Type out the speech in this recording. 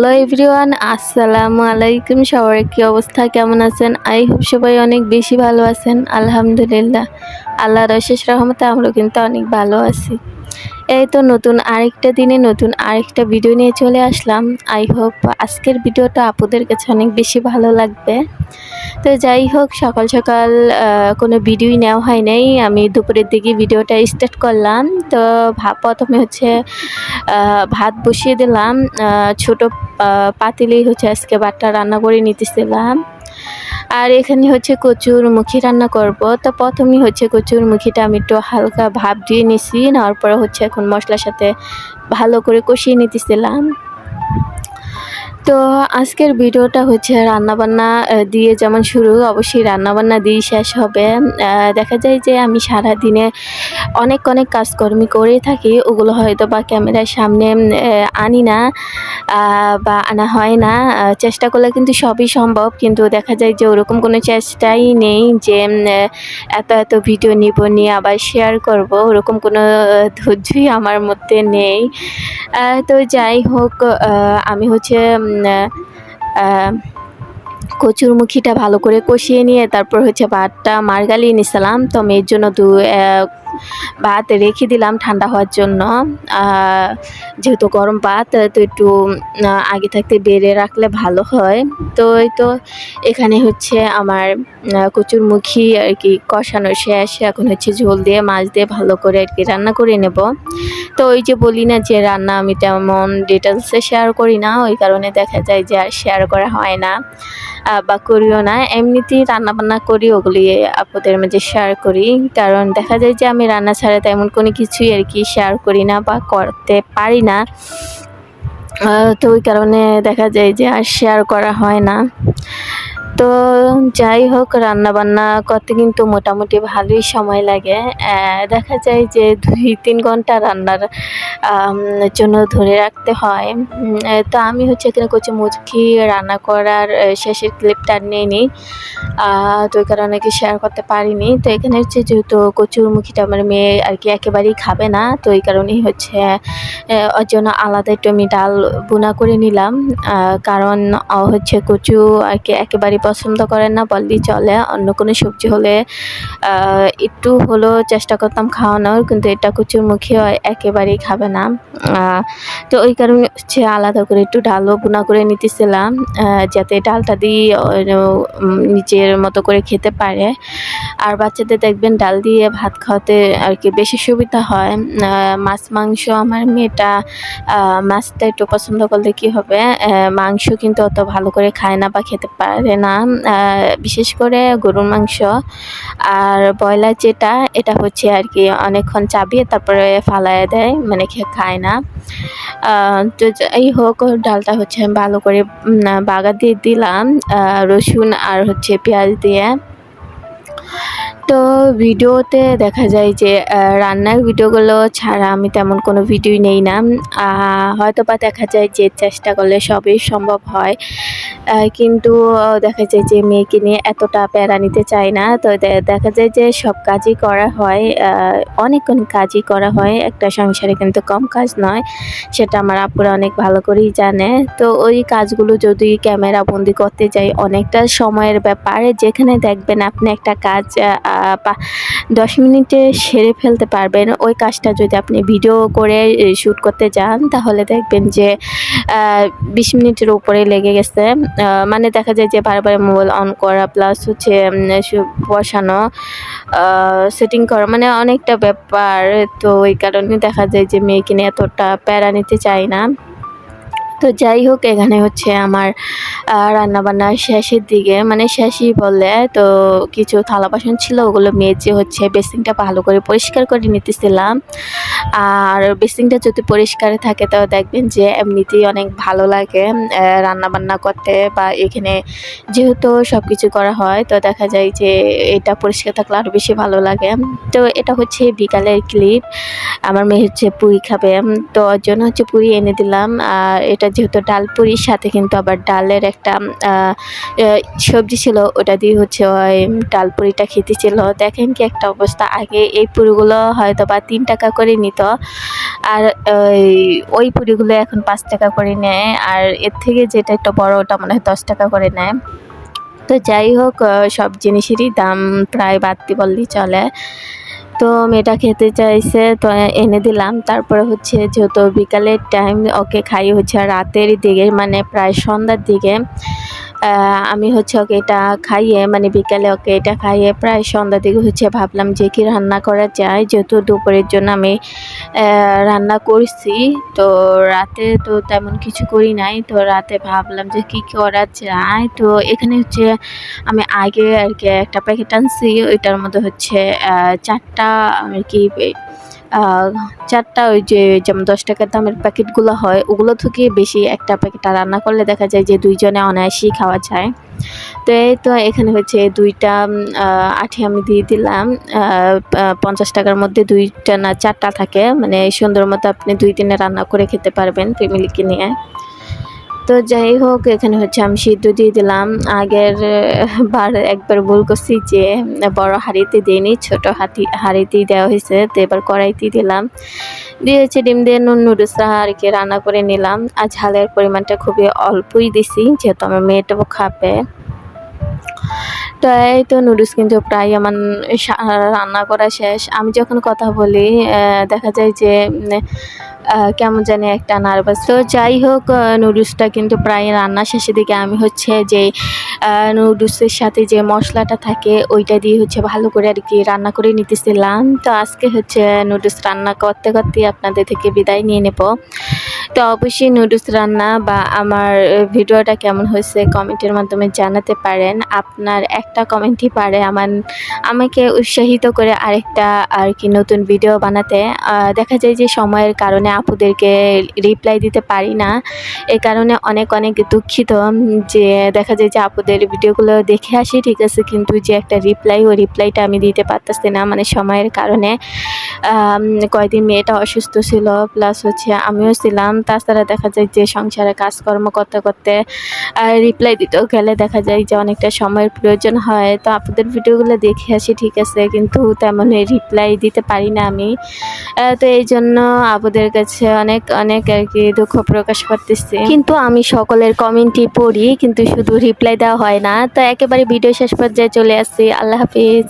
Hello everyone, আসসালামু আলাইকুম। সবার কি অবস্থা? কেমন আছেন? আই হোপ সবাই অনেক বেশি ভালো আছেন। আলহামদুলিল্লাহ। আল্লাহর অশেষ রহমতে আমরা কিন্তু অনেক ভালো আছি। এই তো নতুন আরেকটা দিনে নতুন আরেকটা ভিডিও নিয়ে চলে আসলাম। আই হোপ আজকের ভিডিওটা আপুদের কাছে অনেক বেশি ভালো লাগবে। তো যাই হোক, সকাল সকাল কোনো ভিডিওই নেওয়া হয় নাই। আমি দুপুরের দিকে ভিডিওটা স্টার্ট করলাম। তো প্রথমে হচ্ছে ভাত বসিয়ে দিলাম। ছোট পাতিলেই হচ্ছে আজকে ভাতটা রান্না করে নিতেছিলাম। আর এখানে হচ্ছে কচুর মুখি রান্না করব। তো প্রথমেই হচ্ছে কচুর মুখিটা আমি একটু হালকা ভাব দিয়ে নিছি, নেওয়ার পরে হচ্ছে এখন মশলার সাথে ভালো করে কষিয়ে নিতেছিলাম। তো আজকের ভিডিওটা হচ্ছে রান্নাবান্না দিয়ে যেমন শুরু, অবশ্যই রান্নাবান্না দিয়ে শেষ হবে। দেখা যায় যে আমি সারা দিনে অনেক অনেক কাজকর্মি করে থাকি, ওগুলো হয়তো বা ক্যামেরার সামনে আনি না বা আনা হয় না। চেষ্টা করলে কিন্তু সবই সম্ভব, কিন্তু দেখা যায় যে ওরকম কোনো চেষ্টাই নেই যে এত এত ভিডিও নিব, নিয়ে আবার শেয়ার করব। ওরকম কোনো ধৈর্যই আমার মধ্যে নেই। তো যাই হোক আমি হচ্ছে উম, আহ, কচুর মুখিটা ভালো করে কষিয়ে নিয়ে তারপর হচ্ছে ভাতটা মার গালিয়ে নিছিলাম। তো মেয়ের জন্য দু ভাত রেখে দিলাম ঠান্ডা হওয়ার জন্য। যেহেতু গরম ভাত তো একটু আগে থাকতে বেড়ে রাখলে ভালো হয়। তো এই তো এখানে হচ্ছে আমার আহ, কচুর মুখি আর কি কষানো শেষ। এখন হচ্ছে ঝোল দিয়ে মাছ দিয়ে ভালো করে আর কি রান্না করে নেব। তো ওই যে বলি না যে রান্না আমি তেমন ডিটেলসে শেয়ার করি না ওই কারণে দেখা যায় যে আর শেয়ার করা হয় না বা করিও না। এমনিতেই রান্না বান্না করি ওগুলি আপনাদের মাঝে শেয়ার করি। কারণ দেখা যায় যে আমি রান্না ছাড়া তেমন কোনো কিছুই আর কি শেয়ার করি না বা করতে পারি না। তো ওই কারণে দেখা যায় যে আর শেয়ার করা হয় না। তো যাই হোক রান্না বান্না করতে কিন্তু মোটামুটি ভালোই সময় লাগে। দেখা যায় যে দুই, তিন ঘণ্টা রান্নার জন্য ধরে রাখতে হয়। তো আমি হচ্ছে এখানে কচি মুচকি রান্না করার শেষের ক্লিপটা নিয়ে নিই। তো ওই কারণে কি শেয়ার করতে পারিনি। তো এখানে হচ্ছে যেহেতু কচুর মুখিটা আমার মেয়ে আর কি একেবারেই খাবে না, তো এই কারণেই হচ্ছে ওর জন্য আলাদা একটু আমি ডাল বোনা করে নিলাম। কারণ হচ্ছে কচু আর কি একেবারেই পছন্দ করে না, বললেই চলে। অন্য কোনো সবজি হলে একটু হলেও চেষ্টা করতাম খাওয়ানোর, কিন্তু এটা কচুর মুখে একেবারেই খাবে না। তো ওই কারণে হচ্ছে আলাদা করে একটু ডালও বোনা করে নিতেছিলাম যাতে ডালটা দিয়ে নিজের মতো করে খেতে পারে। আর বাচ্চাদের দেখবেন ডাল দিয়ে ভাত খাওয়াতে আর কি বেশি সুবিধা হয়। মাছ, মাংস আমার মেয়েটা মাছটা একটু পছন্দ করলে কি হবে মাংস কিন্তু অত ভালো করে খায় না বা খেতে পারে না। আহ, বিশেষ করে গরুর মাংস আর ব্রয়লার যেটা এটা হচ্ছে আর কি অনেকক্ষণ চাবিয়ে তারপরে ফালায় দেয় মানে খেয়ে না। তো যাই হোক ডালটা হচ্ছে আমি ভালো করে বাগা দিয়ে দিলাম রসুন আর হচ্ছে পেঁয়াজ দিয়ে। তো ভিডিওতে দেখা যায় যে রান্নার ভিডিওগুলো ছাড়া আমি তেমন কোনো ভিডিও নেই না। হয়তো বা দেখা যায় যে চেষ্টা করলে সবই সম্ভব হয়। কিন্তু দেখা যায় যে মেয়েকে নিয়ে এতটা প্যারা নিতে চায় না। তো দেখা যায় যে সব কাজই করা হয় অনেক অনেক কাজই করা হয়। একটা সংসারে কিন্তু কম কাজ নয়, সেটা আমার আপুরা অনেক ভালো করেই জানে। তো ওই কাজগুলো যদি ক্যামেরা বন্দি করতে যাই, অনেকটা সময়ের ব্যাপার যেখানে দেখবেন আপনি একটা কাজ দশ মিনিটে সেরে ফেলতে পারবেন। ওই কাজটা যদি আপনি ভিডিও করে শ্যুট করতে যান, তাহলে দেখবেন যে বিশ মিনিটের উপরে লেগে গেছে। মানে দেখা যায় যে বারবার মোবাইল অন করা প্লাস হচ্ছে বসানো সেটিং করা মানে অনেকটা ব্যাপার। তো ওই কারণে দেখা যায় যে মেয়েকে নিয়ে এতটা প্যারা নিতে চায় না। তো যাই হোক, এখানে হচ্ছে আমার রান্না বান্নার শেষের দিকে। মানে শেষই বললে, তো কিছু থালা বাসন ছিল, ওগুলো মেজে হচ্ছে বেসিনটা ভালো করে পরিষ্কার করে নিতেছিলাম। আর বেসিনটা যদি পরিষ্কার থাকে তো দেখবেন যে এমনিতেই অনেক ভালো লাগে রান্না বান্না করতে বা এখানে যেহেতু সব কিছু করা হয়, তো দেখা যায় যে এটা পরিষ্কার থাকলে আরও বেশি ভালো লাগে। তো এটা হচ্ছে বিকালের ক্লিপ। আমার মেয়ে হচ্ছে পুরি খাবে, তো ওর জন্য হচ্ছে পুরি এনে দিলাম। আর এটা যেহেতু ডাল পুরির সাথে কিন্তু আবার ডালের একটা সবজি ছিল, ওটা দিয়ে হচ্ছে ওই ডাল পুরিটা খেতে ছিল। দেখেন কি একটা অবস্থা। আগে এই পুরিগুলো হয়তো বা তিন টাকা করে নিত, আর ওই পুরিগুলো এখন পাঁচ টাকা করে নেয়, আর এর থেকে যেটা একটু বড় ওটা মনে হয় দশ টাকা করে নেয়। তো যাই হোক সব জিনিসেরই দাম প্রায় বাড়তি বললেই চলে। তো মেয়েটা খেতে চাইছে, তো এনে দিলাম। তারপরে হচ্ছে যেহেতু বিকালের টাইম ওকে খাই হচ্ছে রাতের দিকে মানে প্রায় সন্ধ্যার দিকে আমি হচ্ছে ওকে এটা খাইয়ে মানে বিকালে ওকে এটা খাইয়ে প্রায় সন্ধ্যা দিকে হচ্ছে ভাবলাম যে কি রান্না করা যায়। যেহেতু দুপুরের জন্য আমি রান্না করছি, তো রাতে তো তেমন কিছু করি নাই। তো রাতে ভাবলাম যে কি করা যায়। তো এখানে হচ্ছে আমি আগে আর কি একটা প্যাকেট আনছি, ওইটার মধ্যে হচ্ছে চারটা আর কি চারটা ওই যে যেমন দশ টাকার দামের প্যাকেটগুলো হয়, ওগুলো থেকে বেশি একটা প্যাকেট রান্না করলে দেখা যায় যে দুইজনে অনায়াসেই খাওয়া যায়। তো এই তো এখানে হচ্ছে দুইটা আঠি আমি দিয়ে দিলাম। পঞ্চাশ টাকার মধ্যে দুইটা না, চারটা থাকে। মানে সুন্দর মতো আপনি দুই দিনে রান্না করে খেতে পারবেন ফ্যামিলিকে নিয়ে। তো যাই হোক, এখানে হচ্ছে আমি সিদ্ধ দিয়ে দিলাম। আগের, বার একবার ভুল করছি যে, বড় হাঁড়িতে দিইনি, ছোট হাতি হাঁড়িতেই দেওয়া হয়েছে, তো এবার কড়াইতে দিলাম। দিয়ে হচ্ছে ডিম দিয়ে নুন, নুডলস আর কি রান্না করে নিলাম। আর ঝালের পরিমাণটা খুবই অল্পই দিছি, যেহেতু আমার মেয়েটাও খাবে। তো এই তো নুডলস কিন্তু প্রায় আমার রান্না করা শেষ। আমি যখন কথা বলি দেখা যায় যে কেমন জানি একটা নার্ভাস তো যাই হোক নুডলসটা কিন্তু প্রায় রান্না শেষের দিকে আমি হচ্ছে যে নুডলসের সাথে যে মশলাটা থাকে, ওইটা দিয়ে হচ্ছে ভালো করে আর কি রান্না করে নিতেছিলাম। তো আজকে হচ্ছে নুডলস রান্না করতে করতে আপনাদের থেকে বিদায় নিয়ে নেব। তো অবশ্যই নুডলস রান্না বা আমার ভিডিওটা কেমন হয়েছে কমেন্টের মাধ্যমে জানাতে পারেন। আপনার একটা কমেন্টই পারে আমার, আমাকে উৎসাহিত করে আরেকটা আর কি নতুন ভিডিও বানাতে। দেখা যায় যে সময়ের কারণে আপুদেরকে রিপ্লাই দিতে পারি না। এই কারণে অনেক অনেক দুঃখিত যে দেখা যায় যে আপুদের ভিডিওগুলো দেখে আসি, ঠিক আছে, কিন্তু যে একটা রিপ্লাই, ওই রিপ্লাইটা আমি দিতে পারতেছি না মানে সময়ের কারণে। আম, কয়দিন মেয়েটা অসুস্থ ছিল প্লাস হচ্ছে আমিও ছিলাম। তাছাড়া দেখা যায় যে সংসারে কাজকর্ম করতে করতে রিপ্লাই দিতেও গেলে দেখা যায় যে অনেকটা সময়ের প্রয়োজন হয়। তো আপনাদের ভিডিওগুলো দেখে আসি ঠিক আছে কিন্তু তেমন রিপ্লাই দিতে পারি না আমি। তো এই জন্য আপুদের কাছে অনেক অনেক আর কি দুঃখ প্রকাশ করতেছি। কিন্তু আমি সকলের কমেন্টই পড়ি কিন্তু শুধু রিপ্লাই দেওয়া হয় না। তো একেবারে ভিডিও শেষ পর্যায়ে চলে আসছি আল্লাহ হাফিজ।